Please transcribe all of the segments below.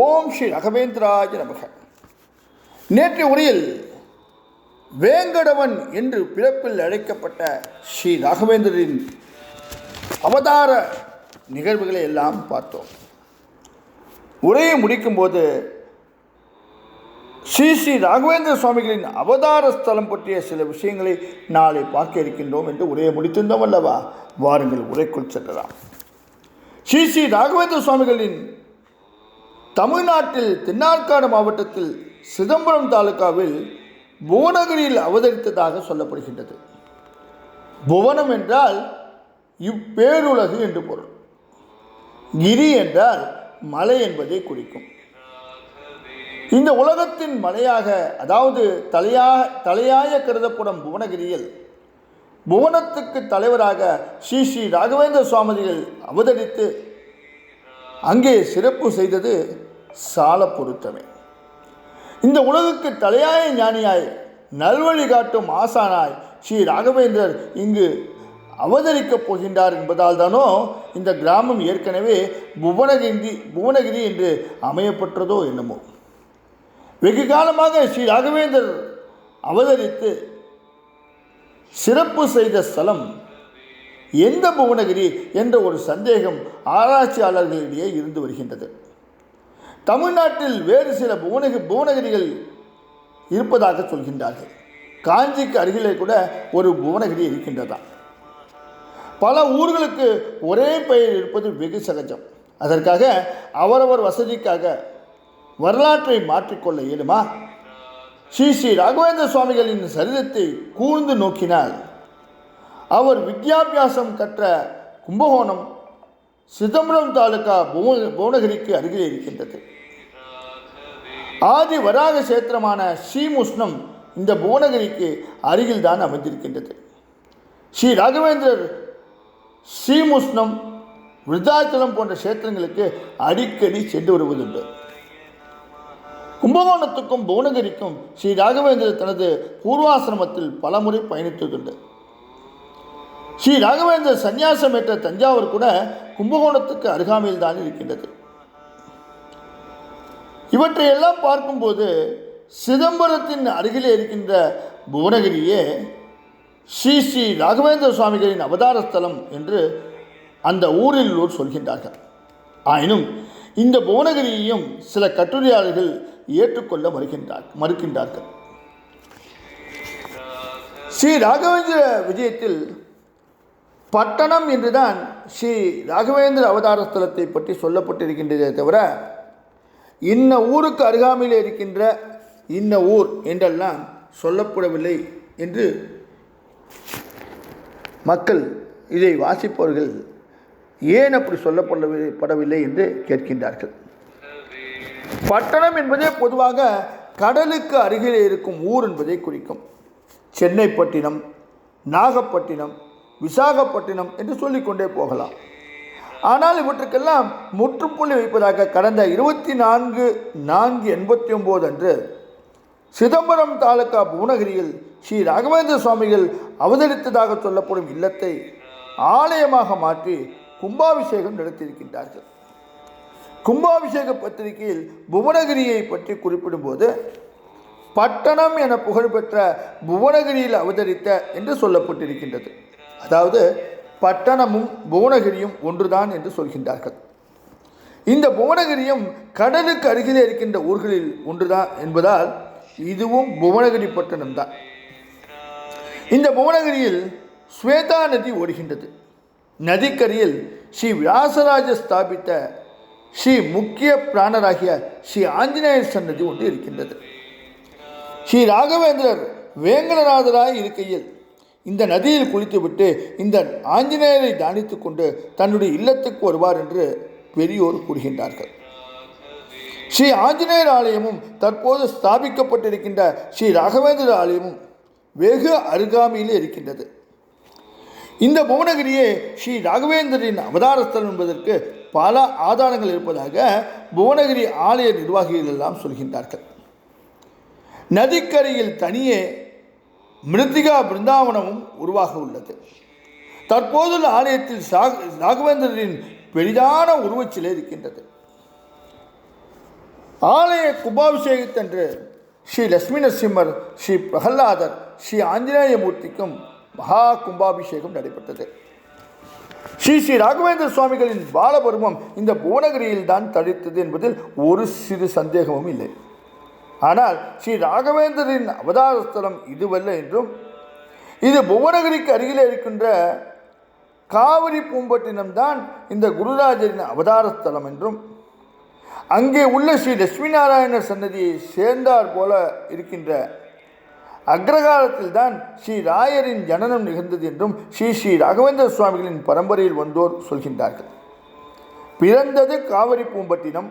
ஓம் ஸ்ரீ ரகவேந்திராஜ நமக. நேற்றைய உரையில் வேங்கடவன் என்று பிறப்பில் அழைக்கப்பட்ட ஸ்ரீ ராகவேந்திரரின் அவதார நிகழ்வுகளை எல்லாம் பார்த்தோம். உரையை முடிக்கும்போது ஸ்ரீ ஸ்ரீ ராகவேந்திர சுவாமிகளின் அவதார ஸ்தலம் பற்றிய சில விஷயங்களை நாளை பார்க்க இருக்கின்றோம் என்று உரையை முடித்திருந்தோம் அல்லவா? வாருங்கள் உரைக்குள் செல்லலாம். ஸ்ரீ ஸ்ரீ ராகவேந்திர சுவாமிகளின் தமிழ்நாட்டில் தென்னார்காடு மாவட்டத்தில் சிதம்பரம் தாலுகாவில் புவனகிரியில் அவதரித்ததாக சொல்லப்படுகின்றது. புவனம் என்றால் இப்பேருலகு என்று பொருள். கிரி என்றால் மலை என்பதை குறிக்கும். இந்த உலகத்தின் மலையாக அதாவது தலையா தலையாய கருதப்படும் புவனகிரியில் புவனத்துக்கு தலைவராக ஸ்ரீ ஸ்ரீ ராகவேந்திர சுவாமிகள் அவதரித்து அங்கே சிறப்பு செய்தது சால பொருத்தமே இந்த உலகுக்கு தலையாய ஞானியாய் நல்வழி காட்டும் ஆசானாய் ஸ்ரீ ராகவேந்திரர் இங்கு அவதரிக்கப் போகின்றார் என்பதால் தானோ இந்த கிராமம் ஏற்கனவே புவனகிரி புவனகிரி என்று அமையப்பட்டதோ என்னமோ. வெகு காலமாக ஸ்ரீ ராகவேந்தர் அவதரித்து சிறப்பு செய்த ஸ்தலம் எந்த புவனகிரி என்ற ஒரு சந்தேகம் ஆராய்ச்சியாளர்களிடையே இருந்து வருகின்றது. தமிழ்நாட்டில் வேறு சில புவனகி புவனகிரிகள் இருப்பதாக சொல்கின்றார்கள். காஞ்சிக்கு அருகிலே கூட ஒரு புவனகிரி இருக்கின்றதா? பல ஊர்களுக்கு ஒரே பெயர் இருப்பது வெகு சகஜம். அதற்காக அவரவர் வசதிக்காக வரலாற்றை மாற்றிக்கொள்ள இயலுமா? ஸ்ரீ ஸ்ரீ ராகவேந்திர சுவாமிகளின் சரிதத்தை கூர்ந்து நோக்கினால் அவர் வித்யாபியாசம் கற்ற கும்பகோணம் சிதம்பரம் தாலுகா புவ புவனகிரிக்கு அருகில் இருக்கின்றது. ஆதி வராக சேத்திரமான ஸ்ரீமுஷ்ணம் இந்த புவனகிரிக்கு அருகில் தான் அமைந்திருக்கின்றது. ஸ்ரீ ராகவேந்திரர் ஸ்ரீமுஷ்ணம் விருத்தாச்சலம் போன்ற சேத்திரங்களுக்கு அடிக்கடி சென்று வருவதுண்டு. கும்பகோணத்துக்கும் புவனகிரிக்கும் ஸ்ரீ ராகவேந்திரர் தனது பூர்வாசிரமத்தில் பலமுறை பயணித்ததுண்டு. ஸ்ரீ ராகவேந்தர் சந்நியாசம் ஏற்ற தஞ்சாவூர் கூட கும்பகோணத்துக்கு அருகாமையில் தான் இருக்கின்றது. இவற்றையெல்லாம் பார்க்கும்போது சிதம்பரத்தின் அருகிலே இருக்கின்ற புவனகிரியே ஸ்ரீ ஸ்ரீ ராகவேந்திர சுவாமிகளின் அவதார ஸ்தலம் என்று அந்த ஊரில் உள்ளோர் சொல்கின்றார்கள். ஆயினும் இந்த புவனகிரியையும் சில கட்டுரையாளர்கள் ஏற்றுக்கொள்ள மறுக்கின்றார் மறுக்கின்றார்கள். ஸ்ரீ ராகவேந்திர விஜயத்தில் பட்டணம் என்றுதான் ஸ்ரீ ராகவேந்திர அவதார ஸ்தலத்தை பற்றி சொல்லப்பட்டிருக்கின்றதே தவிர இன்ன ஊருக்கு அருகாமையில் இருக்கின்ற இன்ன ஊர் என்றெல்லாம் சொல்லப்படவில்லை என்று மக்கள் இதை வாசிப்பவர்கள் ஏன் அப்படி சொல்லப்படவில்லை படவில்லை என்று கேட்கின்றார்கள். பட்டணம் என்பதே பொதுவாக கடலுக்கு அருகில் இருக்கும் ஊர் என்பதை குறிக்கும். சென்னைப்பட்டினம் நாகப்பட்டினம் விசாகப்பட்டினம் என்று சொல்லிக்கொண்டே போகலாம். ஆனால் இவற்றுக்கெல்லாம் முற்றுப்புள்ளி வைப்பதாக கடந்த இருபத்தி நான்கு நான்கு எண்பத்தி ஒம்பது அன்று சிதம்பரம் தாலுகா புவனகிரியில் ஸ்ரீ ராகவேந்திர சுவாமிகள் அவதரித்ததாக சொல்லப்படும் இல்லத்தை ஆலயமாக மாற்றி கும்பாபிஷேகம் நடத்தியிருக்கின்றார்கள். கும்பாபிஷேக பத்திரிகையில் புவனகிரியை பற்றி குறிப்பிடும்போது பட்டணம் என புகழ்பெற்ற புவனகிரியில் அவதரித்த என்று சொல்லப்பட்டிருக்கின்றது. அதாவது பட்டணமும் புவனகிரியும் ஒன்றுதான் என்று சொல்கின்றார்கள். இந்த புவனகிரியும் கடலுக்கு அருகிலே இருக்கின்ற ஊர்களில் ஒன்றுதான் என்பதால் இதுவும் புவனகிரி பட்டணம் தான். இந்த புவனகிரியில் ஸ்வேதா நதி ஓடுகின்றது. நதிக்கரையில் ஸ்ரீ வியாசராஜ ஸ்தாபித்த ஸ்ரீ முக்கிய பிராணராகிய ஸ்ரீ ஆஞ்சநேயர் சன்னதி ஒன்று இருக்கின்றது. ஸ்ரீ ராகவேந்திரர் வேங்கடநாதராய் இருக்கையில் இந்த நதியில் குளித்துவிட்டு இந்த ஆஞ்சநேயரை தியானித்து கொண்டு தன்னுடைய இல்லத்துக்கு வருவார் என்று பெரியோர் கூறுகின்றார்கள். ஸ்ரீ ஆஞ்சநேயர் ஆலயமும் தற்போது ஸ்தாபிக்கப்பட்டிருக்கின்ற ஸ்ரீ ராகவேந்திர ஆலயமும் வெகு அருகாமையில் இருக்கின்றது. இந்த புவனகிரியே ஸ்ரீ ராகவேந்திரின் அவதாரஸ்தலம் என்பதற்கு பல ஆதாரங்கள் இருப்பதாக புவனகிரி ஆலய நிர்வாகிகள் எல்லாம் சொல்கின்றார்கள். நதிக்கரையில் தனியே மிருத்திகா பிருந்தாவனமும் உருவாக உள்ளது. தற்போதுள்ள ஆலயத்தில் சாக் ராகவேந்திரரின் பெரிதான உருவச்சிலை இருக்கின்றது. ஆலய கும்பாபிஷேகத்தன்று ஸ்ரீ லட்சுமி நரசிம்மர் ஸ்ரீ பிரகல்லாதர் ஸ்ரீ ஆஞ்சநேயமூர்த்திக்கும் மகா கும்பாபிஷேகம் நடைபெற்றது. ஸ்ரீ ஸ்ரீ ராகவேந்திர சுவாமிகளின் பாலபருவம் இந்த புவனகிரியில் தான் தடித்தது என்பதில் ஒரு சிறு சந்தேகமும் இல்லை. ஆனால் ஸ்ரீ ராகவேந்தரின் அவதாரஸ்தலம் இதுவல்ல என்றும் இது புவனகிரிக்கு அருகில் இருக்கின்ற காவிரி பூம்பட்டினம் தான் இந்த குருராஜரின் அவதாரஸ்தலம் என்றும் அங்கே உள்ள ஸ்ரீ லட்சுமி நாராயணர் சன்னதியை சேர்ந்தார் போல இருக்கின்ற அக்ரகாலத்தில் தான் ஸ்ரீ ராயரின் ஜனனம் நிகழ்ந்தது என்றும் ஸ்ரீ ஸ்ரீ ராகவேந்திர சுவாமிகளின் பரம்பரையில் வந்தோர் சொல்கின்றார்கள். பிறந்தது காவிரி பூம்பட்டினம்.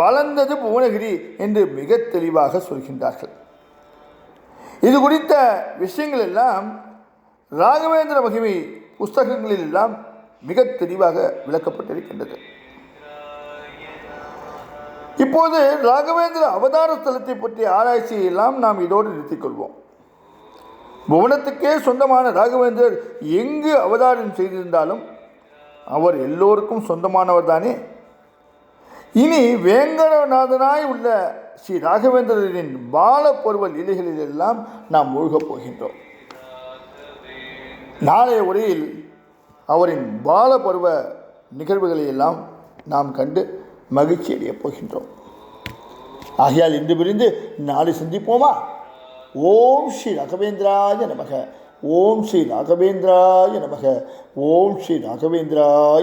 வளர்ந்தது புவனகிரி என்று மிக தெளிவாக சொல்கின்றார்கள். இது குறித்த விஷயங்கள் எல்லாம் ராகவேந்திர மகிமை புஸ்தகங்களில் எல்லாம் மிக தெளிவாக விளக்கப்பட்டிருக்கின்றது. இப்போது ராகவேந்திர அவதார ஸ்தலத்தை பற்றிய ஆராய்ச்சியை எல்லாம் நாம் இதோடு நிறுத்திக் கொள்வோம். புவனத்துக்கே சொந்தமான ராகவேந்திரர் எங்கு அவதாரம் செய்திருந்தாலும் அவர் எல்லோருக்கும் சொந்தமானவர் தானே? இனி வேங்கடநாதனாய் உள்ள ஸ்ரீ ராகவேந்திரரின் பாலப்பருவ லீலைகளில் எல்லாம் நாம் மூழ்கப் போகின்றோம். நாளைய உரையில் அவரின் பாலபருவ நிகழ்வுகளை எல்லாம் நாம் கண்டு மகிழ்ச்சி அடையப் போகின்றோம். ஆகையால் இன்று பிரிந்து நாளை சந்திப்போமா? ஓம் ஸ்ரீ ராகவேந்திராய நமக. ஓம் ஸ்ரீ ராகவேந்திராய நமக. ஓம் ஸ்ரீ ராகவேந்திராய